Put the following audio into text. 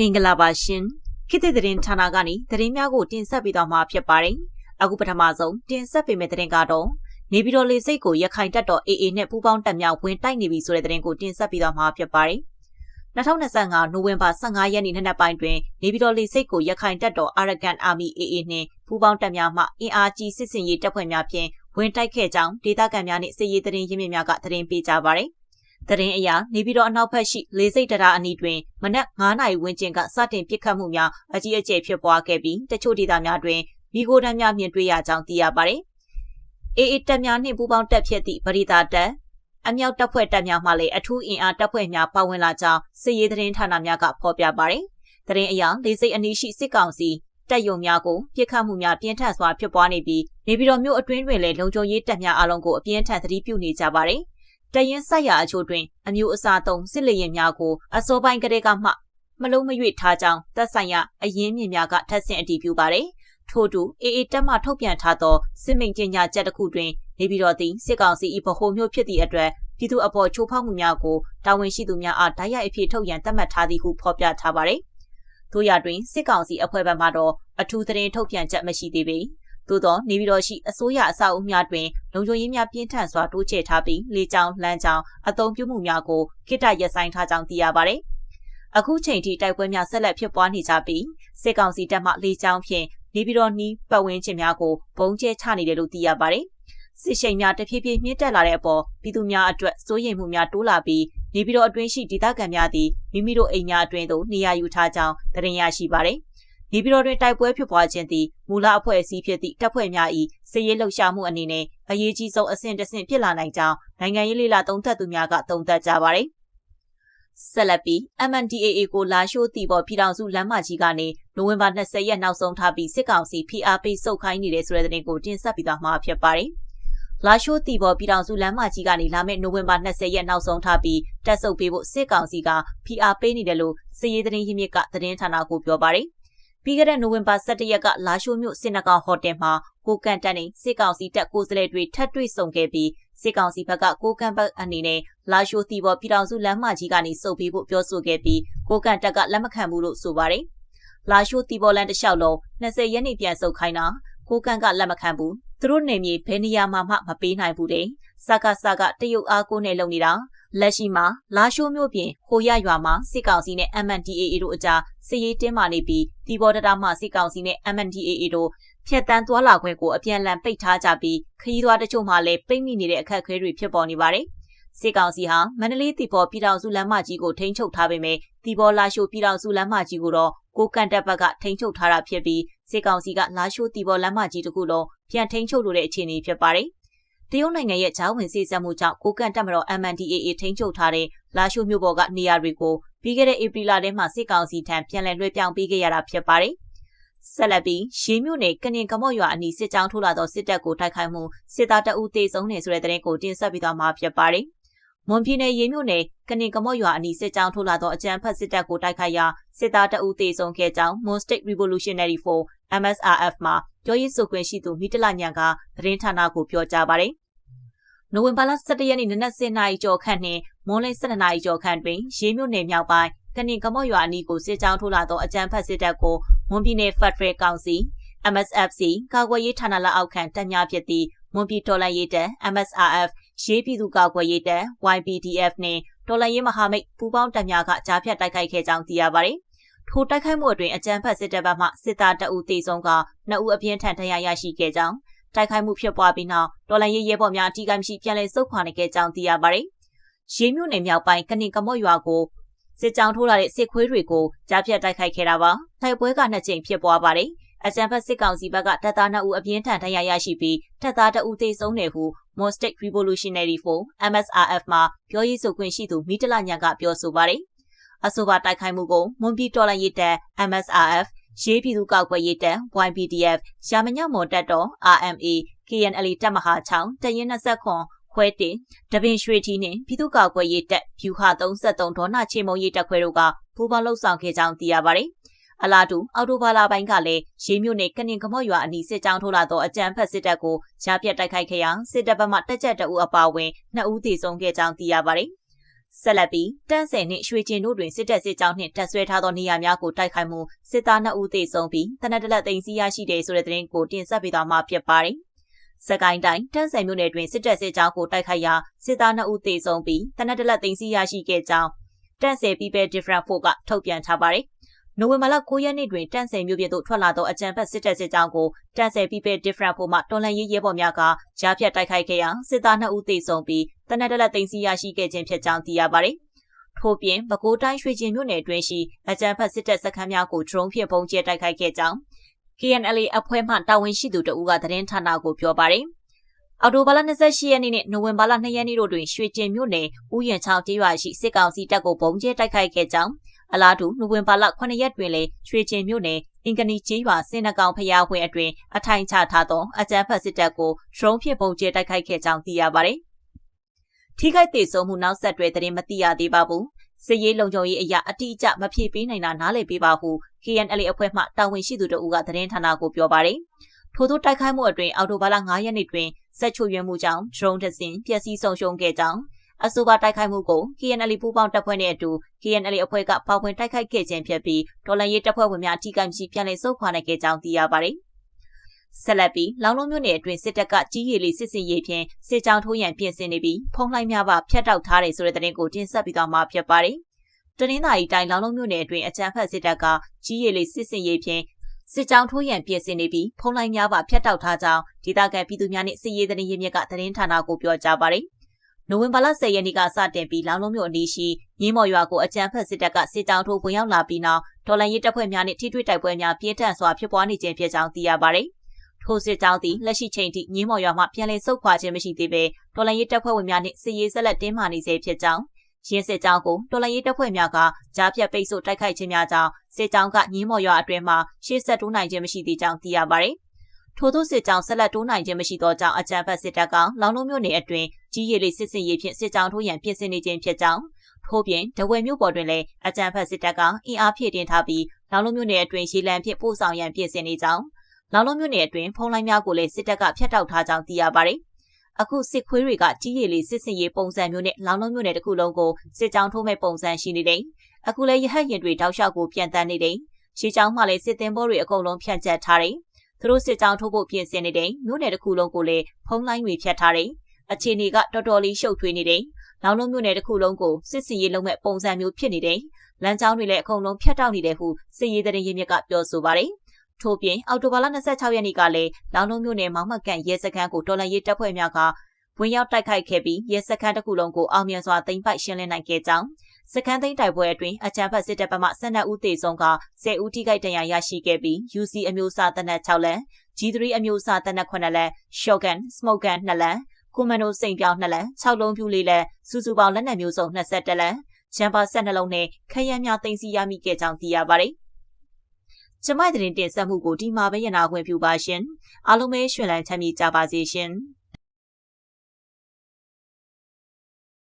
မင်္ဂလာပါရှင်ခေတ်သစ်သတင်းဌာနကနေသတင်းများကိုတင်ဆက်ပေးသွားမှာဖြစ်ပါတယ်အခုပထမဆုံးတင်ဆက်ပေးမယ့်သတင်းကတော့နေပြည်တော်လေစိတ်ကိုရခိုင်တပ်တော် AA နဲ့ပူးပေါင်းတပ်များဝင်တိုက်နေပြီဆိုတဲ့သတင်းကိုတင်ဆက်ပေးသွားမှာဖြစ်ပါတယ်2025နိုဝင်ဘာ15ရက်နေ့နံနက်ပိုင်းတွင်နေပြည်တော်လေစိတ်ကိုရခိုင်တပ်တော် Arakan Army AA နှင့်ပူးပေါင်းတပ်များမှအင်အားကြီးစစ်စင်ရေးတပ်ဖွဲ့များဖြင့်ဝင်တိုက်ခဲ့ကြောင်းဒေသခံများနှင့်စစ်ရေးသတင်းရင်းမြစ်များကသတင်းပေးကြပါသည် သတင်းအရနေပြည်တော်အနောက်ဘက်ရှိလေစိတ်တရာအနီးတွင်မနက်9နာရီဝန်းကျင်ကစတင်ပစ်ခတ်မှုများအကြီးအကျယ်ဖြစ်ပွားခဲ့ပြီးတချို့ဒေသများတွင်မိโกတန်းများမြင်တွေ့ရကြောင်းသိရပါတယ်။အေအေတပ်များနှင့်ပူးပေါင်းတပ်ဖြစ်သည့်ပရိသတ်တပ်အမြောက်တပ်ဖွဲ့တပ်များမှလည်းအထူးအင်အားတပ်ဖွဲ့များပါဝင်လာကြောင်းစစ်ရေးသတင်းဌာနများကဖော်ပြပါတယ်။သတင်းအရလေစိတ်အနီးရှိစစ်ကောင်စီတပ်ယုံများကိုပြစ်ခတ်မှုများပြင်းထန်စွာဖြစ်ပွားနေပြီးနေပြည်တော်မြို့အတွင်းတွင်လည်းလုံခြုံရေးတပ်များအလုံးကိုအပြင်းထန်သတိပြုနေကြပါတယ်။ တရင်ဆက်ရအချို့တွင်အမျိုးအစားသုံးစစ်လေရင်များကိုအစောပိုင်းကတည်းကမှမလုံးမရွေ့ထားကြောင်းသက်ဆိုင်ရာအရင်းမြစ်များကထပ်ဆင့်အတည်ပြုပါတယ်။ထို့တူအေအေတက်မှထုတ်ပြန်ထားသောစစ်မိန်ကျညာချက်တစ်ခုတွင်နေပြည်တော်သည်စစ်ကောင်စီ၏ဗဟိုမျိုးဖြစ်သည့်အတွက်ပြည်သူအပေါ်ချိုးဖောက်မှုများကိုတာဝန်ရှိသူများအားတိုက်ရိုက်အဖြစ်ထုတ်ရန်သတ်မှတ်ထားသည်ဟုဖော်ပြထားပါတယ်။ထို့ရတွင်စစ်ကောင်စီအဖွဲ့ဘက်မှတော့အထူးသတင်းထုတ်ပြန်ချက်မရှိသေးပေ။ သို့သောနေပြည်တော်ရှိအစိုးရအဆောက်အဦများတွင်လုံခြုံရေးများပြင်းထန်စွာတိုးချဲ့ထားပြီးလေကြောင်းလမ်းကြောင်းအသုံးပြုမှုများကိုခိတ္တရပ်ဆိုင်းထားကြောင်းသိရပါသည်။အခုချိန်ထိတိုက်ပွဲများဆက်လက်ဖြစ်ပွားနေကြပြီးစစ်ကောင်စီတပ်မှလေကြောင်းဖြင့်နေပြည်တော်နီးပတ်ဝန်းကျင်များကိုဘုံကျဲချနေတယ်လို့သိရပါတယ်။စစ်ရှိန်များတဖြည်းဖြည်းမြင့်တက်လာတဲ့အပေါ်ပြည်သူများအတွက်စိုးရိမ်မှုများတိုးလာပြီးနေပြည်တော်အတွင်းရှိဒေသခံများသည်မိမိတို့အိမ်များအတွင်းသို့နေရာယူထားကြောင်းသတင်းရရှိပါတယ်။ နေပြည်တော်တွင်တိုက်ပွဲဖြစ်ပွားခြင်းသည်မူလအဖွဲ့အစည်းဖြစ်သည့်တပ်ဖွဲ့များ၏စစ်ရေးလှုပ်ရှားမှုအနေနဲ့အရေးကြီးဆုံးအဆင့်တစ်ဆင့်ဖြစ်လာနိုင်ကြောင်းနိုင်ငံရေးလေလာသုံးသပ်သူများကသုံးသပ်ကြပါသည်ဆက်လက်ပြီး MNDAA ကိုလာရှိုးတီပေါ်ပြည်တော်စုလမ်းမကြီးကနေနိုဝင်ဘာ20ရက်နောက်ဆုံးထားပြီးစစ်ကောင်စီ PRP စုတ်ခိုင်းနေတဲ့ဆိုတဲ့သတင်းကိုတင်ဆက်ပြီးသားမှာဖြစ်ပါတယ်။လာရှိုးတီပေါ်ပြည်တော်စုလမ်းမကြီးကနေလာမယ့်နိုဝင်ဘာ20ရက်နောက်ဆုံးထားပြီးတက်ဆုပ်ပေးဖို့စစ်ကောင်စီက PR ပေးနေတယ်လို့စစ်ရေးသတင်းရင်းမြစ်ကသတင်းဌာနကိုပြောပါတယ်။ ပြီးခဲ့တဲ့နိုဝင်ဘာ17ရက်ကလာရှိုးမြို့စင်နကောင်ဟိုတယ်မှာကိုကန်တက်နေစစ်ကောင်စီတပ်ကိုယ်စားလှယ်တွေထပ်တွေ့ဆုံခဲ့ပြီးစစ်ကောင်စီဘက်ကကိုကန်ဘက်အနေနဲ့လာရှိုးတီဘောပြည်တော်စုလမ်းမကြီးကနေစုပ်ပြီးဖို့ပြောဆိုခဲ့ပြီးကိုကန်တက်ကလက်မခံဘူးလို့ဆိုပါတယ်။လာရှိုးတီဘောလန်တလျှောက်လုံး20ရက်နေ့ပြန်စုပ်ခိုင်းတာကိုကန်ကလက်မခံဘူးသူတို့နေမြေဘယ်နေရာမှမှမပေးနိုင်ဘူးတဲ့စကားစကားတရုတ်အားကိုနဲ့လုံနေတာ လက်ရှိမှာလာရှိုးမြို့ပြင်ဟိုရရွာမှာစစ်ကောင်စီနဲ့ MNDAA တို့အကြားစစ်ရေးတင်းမာနေပြီးတီဘော်တတာမှစစ်ကောင်စီနဲ့ MNDAA တို့ဖျက်တမ်းသွားလာခွင့်ကိုအပြန်အလှန်ပိတ်ထားကြပြီးခရီးသွားတချို့မှလည်းပိတ်မိနေတဲ့အခက်အခဲတွေဖြစ်ပေါ်နေပါတယ်။စစ်ကောင်စီဟာမန္တလေးတီဘော်ပြည်တော်စုလမ်းမကြီးကိုထိန်းချုပ်ထားပေမဲ့တီဘော်လာရှိုးပြည်တော်စုလမ်းမကြီးကိုတော့ကိုကန်တက်ဘက်ကထိန်းချုပ်ထားတာဖြစ်ပြီးစစ်ကောင်စီကလာရှိုးတီဘော်လမ်းမကြီးတခုလုံးပြန်ထိန်းချုပ်လိုတဲ့အခြေအနေဖြစ်ပါတယ်။ တရုတ်နိုင်ငံရဲ့ဂျားဝင်စီဆက်မှုကြောင့်ကိုကန့်တပ်မတော် MNDAA ထိန်းချုပ်ထားတဲ့လာရှိုးမြို့ပေါ်ကနေရာတွေကိုပြီးခဲ့တဲ့ဧပြီလထဲမှာစစ်ကောင်စီထံပြန်လည်လွှဲပြောင်းပေးခဲ့ရတာဖြစ်ပါတယ်။ဆက်လက်ပြီးရေမြို့နယ်ကနင်ကမော့ရွာအနီးစစ်ကြောင်းထိုးလာသောစစ်တပ်ကိုတိုက်ခိုက်မှုစစ်သားတအုပ်သေဆုံးနေဆိုတဲ့တဲ့ကိုတင်ဆက်ပြီးသွားမှာဖြစ်ပါတယ်။မွန်ပြည်နယ်ရေမြို့နယ်ကနင်ကမော့ရွာအနီးစစ်ကြောင်းထိုးလာသောအကြမ်းဖက်စစ်တပ်ကိုတိုက်ခိုက်ရာစစ်သားတအုပ်သေဆုံးခဲ့ကြောင်း Mon State Revolutionary Force MSRF မှာပြောရေးဆိုခွင့်ရှိသူမိတလညံကသတင်းဌာနကိုပြောကြားပါတယ် နိုဝင်ဘာလ17ရက်နေ့နနက်10:00နာရီကျော်ခန့်နှင့်မွန်းလင်း12:00နာရီကျော်ခန့်တွင်ရေးမြို့နယ်မြောက်ပိုင်းကနင်ကမော့ရွာအနီးကိုစစ်ကြောင်းထိုးလာသောအကြမ်းဖက်စစ်တပ်ကိုမွန်ပြည်နယ်ဖက်ဒရယ်ကောင်စီ MSFC ကာကွယ်ရေးဌာနလက်အောက်ခံတပ်များဖြစ်သည့်မွန်ပြည်တော်လှန်ရေးတပ် MSRF ရေးပြည်သူ့ကာကွယ်ရေးတပ် YPDF နှင့်တော်လှန်ရေးမဟာမိတ်ပူးပေါင်းတပ်များကကြားဖြတ်တိုက်ခိုက်ခဲ့ကြောင်းသိရပါသည်။ထိုတိုက်ခိုက်မှုအတွင်းအကြမ်းဖက်စစ်တပ်ဘက်မှစစ်သားတအုပ်တေဆုံးကနှစ်ဦးအပြင်းထန်ဒဏ်ရာရရှိခဲ့ကြောင်း တိုက်ခိုက်မှုဖြစ်ပွားပြီးနောက်တော်လန်ရေးရဲဘော်များအထူးကမရှိပြန်လည်စုခွာနေခဲ့ကြောင်းသိရပါတယ်။ရေးမြို့နယ်မြောက်ပိုင်းကနင်ကမော့ရွာကိုစစ်ကြောင်းထိုးလာတဲ့စစ်ခွေးတွေကိုကြားဖြတ်တိုက်ခိုက်ခဲ့တာပါ။တိုက်ပွဲကနှစ်ကြိမ်ဖြစ်ပွားပါတယ်။အကြံဖက်စစ်ကောင်စီဘက်ကတပ်သား2ဦးအပြင်းထန်ဒဏ်ရာရရှိပြီးတပ်သား2ဦးသေဆုံးတယ်ဟု Mostek Revolutionary Force MSRF မှာပြောရေးဆိုခွင့်ရှိသူမိတလညာကပြောဆိုပါတယ်။အဆိုပါတိုက်ခိုက်မှုကိုမွန်ပြည်တော်လှန်ရေးတပ် MSRF ရေးပြည်သူ့ကောက်ွယ်ရေးတပ် YPDF ရာမညမော်တပ်တော် RMA KNL တပ်မဟာ6တရင်20ခွန်ခွဲတင်တပင်ရွှေထီနှင့်ပြည်သူ့ကောက်ွယ်ရေးတပ်ဖြူဟာ33ဒေါနာချေမုံရေးတပ်ခွဲတို့ကပူးပေါင်းလှုပ်ဆောင်ခဲ့ကြောင်းသိရပါတယ်။အလားတူအော်တိုဘာလာပိုင်းကလည်းရေးမြို့နယ်ကနင်ကမော့ရွာအနီးစစ်ကြောင်းထိုးလာသောအကြမ်းဖက်စစ်တပ်ကိုရှားပြတ်တိုက်ခိုက်ခဲ့ရာစစ်တပ်ဘက်မှတက်ကြက်တအူအပါအဝင်နှစ်ဦးသေဆုံးခဲ့ကြောင်းသိရပါတယ် ဆက်လက်ပြီးတန်းဆယ်နှင့်ရွှေကျင်တို့တွင်စစ်တပ်စစ်ကြောင်းနှင့်တပ်ဆွဲထားသောနေရာများကိုတိုက်ခိုက်မှုစစ်သား2ဦးသေဆုံးပြီးတနက်တလက်သိမ်းဆီးရရှိတယ်ဆိုတဲ့သတင်းကိုတင်ဆက်ပေးသွားမှာဖြစ်ပါတယ်။စကိုင်းတိုင်းတန်းဆယ်မြို့နယ်တွင်စစ်တပ်စစ်ကြောင်းကိုတိုက်ခိုက်ရာစစ်သား2ဦးသေဆုံးပြီးတနက်တလက်သိမ်းဆီးရရှိခဲ့ကြောင်းတန်းဆယ် People Different Force ကထုတ်ပြန်ထားပါတယ်။ နိုဝင်ဘာလ9ရက်နေ့တွင်တန့်ဆယ်မြို့ပြည်သို့ထွက်လာသောအကြံဖက်စစ်တပ်စစ်ကြောင်းကိုတန့်ဆယ် People Different ဖို့မှတော်လန်ရေးရဲဘော်များကကြားဖြတ်တိုက်ခိုက်ခဲ့ရာစစ်သား2ဦးသေဆုံးပြီးတနက်တလက်သိမ်းဆီးရရှိခဲ့ခြင်းဖြစ်ကြောင်းသိရပါတယ်။ထို့ပြင်ပဲခူးတိုင်းရွှေကျင်မြို့နယ်တွင်ရှိအကြံဖက်စစ်တပ်စခန်းများကို drone ဖြင့်ပုံကျဲတိုက်ခိုက်ခဲ့ကြောင်း KNLA အဖွဲ့မှတာဝန်ရှိသူတဦးကသတင်းဌာနကိုပြောပါတယ်။အော်တိုဘာလ28ရက်နေ့နဲ့နိုဝင်ဘာလ2ရက်နေ့တို့တွင်ရွှေကျင်မြို့နယ်ဦးရန်ချောင်းကျေးရွာရှိစစ်ကောင်စီတပ်ကိုပုံကျဲတိုက်ခိုက်ခဲ့ကြောင်း အလားတူနိုဝင်ဘာလ9ရက်တွင်လည်းရွှေကျင်မြို့နယ်အင်ကနီကျေးရွာစင်နကောင်ဖျားဝင်းအတွင်အထိုင်ချထားသောအကြမ်းဖက်စစ်တပ်ကိုဒရုန်းဖြင့်ပုံကျဲတိုက်ခိုက်ခဲ့ကြောင်းသိရပါတယ်။ထိခိုက်ဒေဆုံးမှုနောက်ဆက်တွဲသတင်းမသိရသေးပါဘူး။စစ်ရေးလုံခြုံရေးအရာအတိအကျမဖြေပေးနိုင်တာနားလည်ပေးပါဟု KNL အဖွဲ့မှတာဝန်ရှိသူတို့ကသတင်းဌာနကိုပြောပါတယ်။ထို့သောတိုက်ခိုက်မှုအတွင်အော်တိုဘာလ9ရက်နေ့တွင်စက်ချိုရွံမှုကြောင့် drone တစ်စင်းပျက်စီးဆုံးရှုံးခဲ့ကြောင်း အဆိုပါတိုက်ခိုက်မှုကို KNL ပူးပေါင်းတပ်ဖွဲ့နဲ့အတူ KNL အဖွဲ့ကပါဝင်တိုက်ခိုက်ခဲ့ခြင်းဖြစ်ပြီးဒေါ်လာရေးတပ်ဖွဲ့ဝင်များအထိကိမရှိပြန်လည်ဆုတ်ခွာနိုင်ခဲ့ကြောင်းသိရပါတယ်။ဆက်လက်ပြီးလောင်လုံးမြို့နယ်အတွင်းစစ်တပ်ကကြီးရည်လေးစစ်စင်ရေးဖြင့်စစ်ကြောင်းထိုးရန်ပြင်ဆင်နေပြီးဖုံးလိုက်များပါဖျက်တောက်ထားတယ်ဆိုတဲ့သတင်းကိုတင်ဆက်ပြီးသွားမှာဖြစ်ပါတယ်။တနင်္သာရီတိုင်းလောင်လုံးမြို့နယ်အတွင်းအကြမ်းဖက်စစ်တပ်ကကြီးရည်လေးစစ်စင်ရေးဖြင့်စစ်ကြောင်းထိုးရန်ပြင်ဆင်နေပြီးဖုံးလိုက်များပါဖျက်တောက်ထားကြောင်းဒေသခံပြည်သူများနှင့်စစ်ရေးသတင်းရင်းမြစ်ကသတင်းဌာနကိုပြောကြားပါတယ်။ နိုဝင်ဘာလ10ရက်နေ့ကစတင်ပြီးလောင်လုံးမြို့အနီးရှိရင်းမော်ရွာကိုအကြမ်းဖက်စစ်တပ်ကစစ်တောင်းထိုးဝင်ရောက်လာပြီးနောက်ဒေါ်လာရေးတပ်ဖွဲ့များနဲ့ထိတွေ့တိုက်ပွဲများပြင်းထန်စွာဖြစ်ပွားနေခြင်းဖြစ်ကြောင်းသိရပါတယ်။ထိုစစ်ကြောင်းသည်လက်ရှိချိန်ထိရင်းမော်ရွာမှပြန်လည်ဆုတ်ခွာခြင်းမရှိသေးဘဲဒေါ်လာရေးတပ်ဖွဲ့ဝင်များနဲ့စစ်ရေးဆက်လက်တင်းမာနေစေဖြစ်ကြောင်းရင်းစစ်ကြောင်းကိုတော်လရေးတပ်ဖွဲ့များကကြားဖြတ်ပိတ်ဆို့တိုက်ခိုက်ခြင်းများကြောင့်စစ်ကြောင်းကညင်းမော်ရွာအတွင်းမှာရှေ့ဆက်တိုးနိုင်ခြင်းမရှိသေးကြောင်းသိရပါတယ်။ ထို့သောစစ်ကြောင်းဆက်လက်တိုးနိုင်ခြင်းမရှိသောကြောင့်အကြံဖတ်စစ်တပ်ကလောင်လုံးမြို့နယ်အတွင်းကြီးရည်လေးစစ်စင်ရေးဖြင့်စစ်ကြောင်းထိုးရန်ပြင်ဆင်နေခြင်းဖြစ်ကြောင်းထို့ပြင်ဒဝယ်မြို့ပေါ်တွင်လည်းအကြံဖတ်စစ်တပ်ကအင်အားဖြည့်တင်ထားပြီးလောင်လုံးမြို့နယ်အတွင်းရေလံဖြင့်ပို့ဆောင်ရန်ပြင်ဆင်နေကြောင်းလောင်လုံးမြို့နယ်အတွင်းဖုံးလိုင်းများကိုလည်းစစ်တပ်ကဖျက်တောက်ထားကြောင်းသိရပါတယ်။အခုစစ်ခွေးတွေကကြီးရည်လေးစစ်စင်ရေးပုံစံမျိုးနဲ့လောင်လုံးမြို့နယ်တစ်ခုလုံးကိုစစ်ကြောင်းထိုးမဲ့ပုံစံရှိနေတယ်။အခုလည်းရဟတ်ရင်တွေတောက်လျှောက်ကိုပြန်တန်းနေတယ်။ရှေးကြောင်းမှလည်းစစ်တင်ဘောတွေအကုန်လုံးဖြန့်ကျက်ထားတယ်။ သူတို့စစ်ကြောင်းထိုးဖို့ပြင်ဆင်နေတဲ့မြို့နယ်တစ်ခုလုံးကိုလည်းဖုံးလိုင်းတွေဖြတ်ထားတယ်။အခြေအနေကတော်တော်လေးရှုပ်ထွေးနေတယ်။လောင်လုံးမြို့နယ်တစ်ခုလုံးကိုစစ်စီရေးလုံးမဲ့ပုံစံမျိုးဖြစ်နေတယ်။လမ်းကြောင်းတွေလည်းအကုန်လုံးဖြတ်တောက်နေတယ်ဟုစစ်ရေးသတင်းရင်းမြစ်ကပြောဆိုပါတယ်။ထို့ပြင်အောက်တိုဘာလ26ရက်နေ့ကလည်းလောင်လုံးမြို့နယ်မောင်မကန်ရဲစခန်းကိုတော်လန်ရေးတပ်ဖွဲ့များကဝင်ရောက်တိုက်ခိုက်ခဲ့ပြီးရဲစခန်းတစ်ခုလုံးကိုအောင်မြင်စွာသိမ်းပိုက်ရှင်းလင်းနိုင်ခဲ့ကြောင်း စခန်းသိမ်းတိုက်ပွဲအတွင်းအကြမ်းဖက်စစ်တပ်ဘက်မှ12ဦးသေဆုံးက10ဦးထိခိုက်ဒဏ်ရာရရှိခဲ့ပြီး UC အမျိုးအစားတပ်နက်6လက် G3 အမျိုးအစားတပ်နက်9လက် Shotgun, Smoke Gun 2လက်ကွန်မန်ဒိုစိန်ပြောင်း2လက်6လုံးပြူလေးလက်စုစုပေါင်းလက်နက်မျိုးစုံ21လက်ဂျမ်ပါ12လုံးနဲ့ခရမ်းများသိမ်းဆည်းရမိခဲ့ကြောင်းသိရပါတယ်။ကျမတဲ့တင်ဆက်မှုကိုဒီမှာပဲရနာခွင့်ပြုပါရှင်။အားလုံးပဲရှင်လန်းချမ်းမြေ့ကြပါစေရှင်။